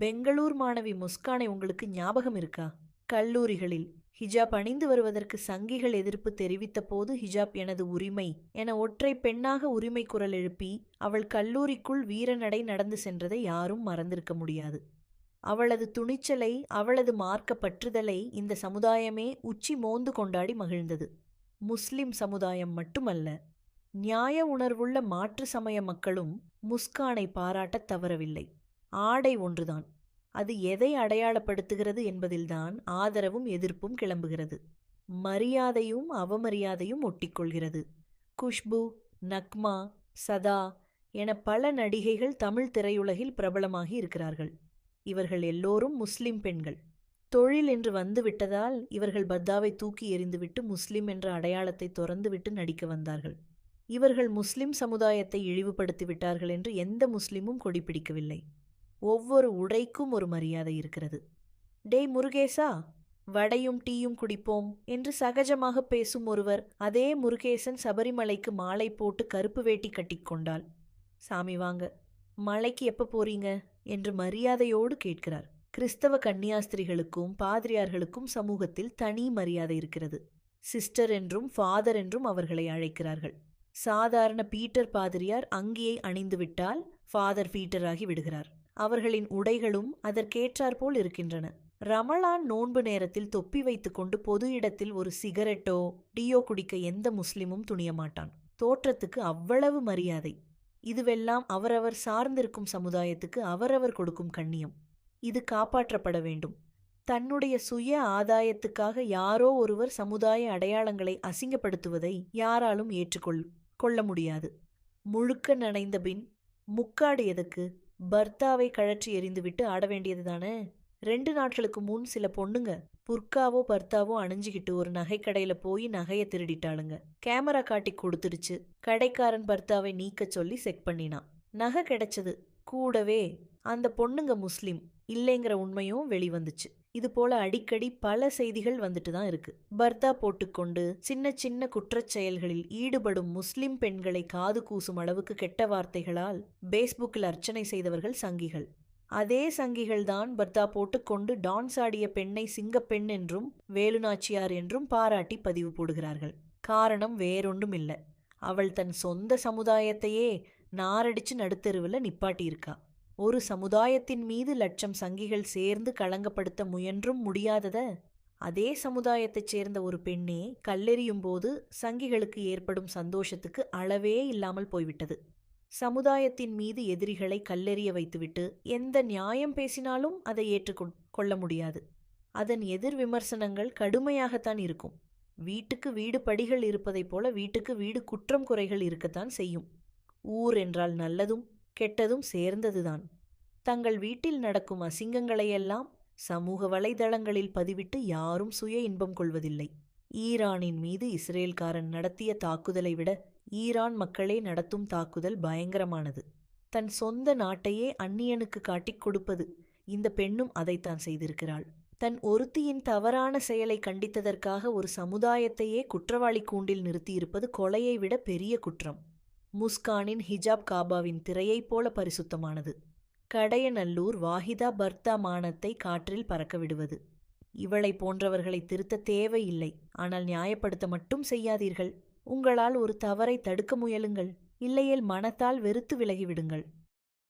பெங்களூர் மாணவி முஸ்கானை உங்களுக்கு ஞாபகம் இருக்கா? கல்லூரிகளில் ஹிஜாப் அணிந்து வருவதற்கு சங்கிகள் எதிர்ப்பு தெரிவித்த போது ஹிஜாப் எனது உரிமை என ஒற்றை பெண்ணாக உரிமை குரல் எழுப்பி அவள் கல்லூரிக்குள் வீரநடை நடந்து சென்றதை யாரும் மறந்திருக்க முடியாது. அவளது துணிச்சலை அவளது மார்க்க பற்றுதலை இந்த சமுதாயமே உச்சி மோந்து கொண்டாடி மகிழ்ந்தது. முஸ்லிம் சமுதாயம் மட்டுமல்ல நியாய உணர்வுள்ள மாற்று சமய மக்களும் முஸ்கானை பாராட்டத் தவறவில்லை. ஆடை ஒன்றுதான். அது எதை அடையாளப்படுத்துகிறது என்பதில்தான் ஆதரவும் எதிர்ப்பும் கிளம்புகிறது. மரியாதையும் அவமரியாதையும் ஒட்டிக்கொள்கிறது. குஷ்பு நக்மா சதா என பல நடிகைகள் தமிழ் திரையுலகில் பிரபலமாகி இருக்கிறார்கள். இவர்கள் எல்லோரும் முஸ்லிம் பெண்கள். தொழில் என்று வந்து விட்டதால் இவர்கள் பத்தாவை தூக்கி எறிந்துவிட்டு முஸ்லிம் என்ற அடையாளத்தை துறந்துவிட்டு நடிக்க வந்தார்கள். இவர்கள் முஸ்லிம் சமுதாயத்தை இழிவுபடுத்தி விட்டார்கள் என்று எந்த முஸ்லிமும் கொடி பிடிக்கவில்லை. ஒவ்வொரு உடைக்கும் ஒரு மரியாதை இருக்கிறது. டேய் முருகேசா வடையும் டீயும் குடிப்போம் என்று சகஜமாக பேசும் ஒருவர் அதே முருகேசன் சபரிமலைக்கு மாலை போட்டு கருப்பு வேட்டி கட்டிக்கொண்டாள் சாமி வாங்க. மலைக்கு எப்ப போறீங்க? என்று மரியாதையோடு கேட்கிறார். கிறிஸ்தவ கன்னியாஸ்திரிகளுக்கும் பாதிரியார்களுக்கும் சமூகத்தில் தனி மரியாதை இருக்கிறது. சிஸ்டர் என்றும் ஃபாதர் என்றும் அவர்களை அழைக்கிறார்கள். சாதாரண பீட்டர் பாதிரியார் அங்கியை அணிந்துவிட்டால் ஃபாதர் பீட்டராகி விடுகிறார். அவர்களின் உடைகளும் அதற்கேற்றாற்போல் இருக்கின்றன. ரமலான் நோன்பு நேரத்தில் தொப்பி வைத்துக்கொண்டு பொது இடத்தில் ஒரு சிகரெட்டோ டீயோ குடிக்க எந்த முஸ்லிமும் துணிய மாட்டான் தோற்றத்துக்கு அவ்வளவு மரியாதை. இதுவெல்லாம் அவரவர் சார்ந்திருக்கும் சமுதாயத்துக்கு அவரவர் கொடுக்கும் கண்ணியம். இது காப்பாற்றப்பட வேண்டும். தன்னுடைய சுய ஆதாயத்துக்காக யாரோ ஒருவர் சமுதாய அடையாளங்களை அசிங்கப்படுத்துவதை யாராலும் ஏற்றுக்கொள் கொள்ள முடியாது. முழுக்க நனைந்த பின் முக்காடு எதுக்கு பர்தாவை கழற்றி எறிந்துவிட்டு ஆட வேண்டியது தானே? ரெண்டு நாட்களுக்கு முன் சில பொண்ணுங்க புர்காவோ பர்த்தாவோ அணிஞ்சுக்கிட்டு ஒரு நகைக்கடையில போய் நகையை திருடிட்டாளுங்க. கேமரா காட்டி கொடுத்துடுச்சு. கடைக்காரன் பர்த்தாவை நீக்க சொல்லி செக் பண்ணினான். நகை கிடைச்சது. கூடவே அந்த பொண்ணுங்க முஸ்லீம். இல்லைங்கிற உண்மையும் வெளிவந்துச்சு. இது போல அடிக்கடி பல செய்திகள் வந்துட்டு தான் இருக்கு. பர்தா போட்டுக்கொண்டு சின்ன சின்ன குற்றச் செயல்களில் ஈடுபடும் முஸ்லிம் பெண்களை காது கூசும் அளவுக்கு கெட்ட வார்த்தைகளால் பேஸ்புக்கில் அர்ச்சனை செய்தவர்கள் சங்கிகள். அதே சங்கிகள் தான் பர்தா போட்டுக்கொண்டு டான்ஸ் ஆடிய பெண்ணை சிங்கப்பெண் என்றும் வேலுநாச்சியார் என்றும் பாராட்டி பதிவு போடுகிறார்கள். காரணம் வேறொன்றும் இல்லை அவள் தன் சொந்த சமுதாயத்தையே நாரடிச்சு நடுத்தெருவில் நிப்பாட்டியிருக்கா. ஒரு சமுதாயத்தின் மீது லட்சம் சங்கிகள் சேர்ந்து களங்கப்படுத்த முயன்றும் முடியாதத? அதே சமுதாயத்தைச் சேர்ந்த ஒரு பெண்ணே கல்லெறியும் போது சங்கிகளுக்கு ஏற்படும் சந்தோஷத்துக்கு அளவே இல்லாமல் போய்விட்டது. சமுதாயத்தின் மீது எதிரிகளை கல்லெறிய வைத்துவிட்டு எந்த நியாயம் பேசினாலும் அதை ஏற்றுக்கொள்ள கொள்ள முடியாது. அதன் எதிர் விமர்சனங்கள் கடுமையாகத்தான் இருக்கும். வீட்டுக்கு வீடு படிகள் இருப்பதைப் போல வீட்டுக்கு வீடு குற்றம் குறைகள் இருக்கத்தான் செய்யும். ஊர் என்றால் நல்லதும் கெட்டதும் சேர்ந்ததுதான். தங்கள் வீட்டில் நடக்கும் அசிங்கங்களையெல்லாம் சமூக வலைதளங்களில் பதிவிட்டு யாரும் சுய இன்பம் கொள்வதில்லை. ஈரானின் மீது இஸ்ரேல்காரன் நடத்திய தாக்குதலை விட ஈரான் மக்களே நடத்தும் தாக்குதல் பயங்கரமானது. தன் சொந்த நாட்டையே அந்நியனுக்கு காட்டிக் கொடுப்பது இந்த பெண்ணும் அதைத்தான் செய்திருக்கிறாள். தன் ஒருத்தியின் தவறான செயலை கண்டித்ததற்காக ஒரு சமுதாயத்தையே குற்றவாளி கூண்டில் நிறுத்தியிருப்பது கொலையை விட பெரிய குற்றம். முஸ்கானின் ஹிஜாப் காபாவின் திரையைப் போல பரிசுத்தமானது. கடையநல்லூர் வாஹிதா பர்தா மானத்தை காற்றில் பறக்க விடுவது. இவளை போன்றவர்களை திருத்த தேவையில்லை. ஆனால் நியாயப்படுத்த மட்டும் செய்யாதீர்கள். உங்களால் ஒரு தவறை தடுக்க முயலுங்கள். இல்லையேல் மனத்தால் வெறுத்து விலகிவிடுங்கள்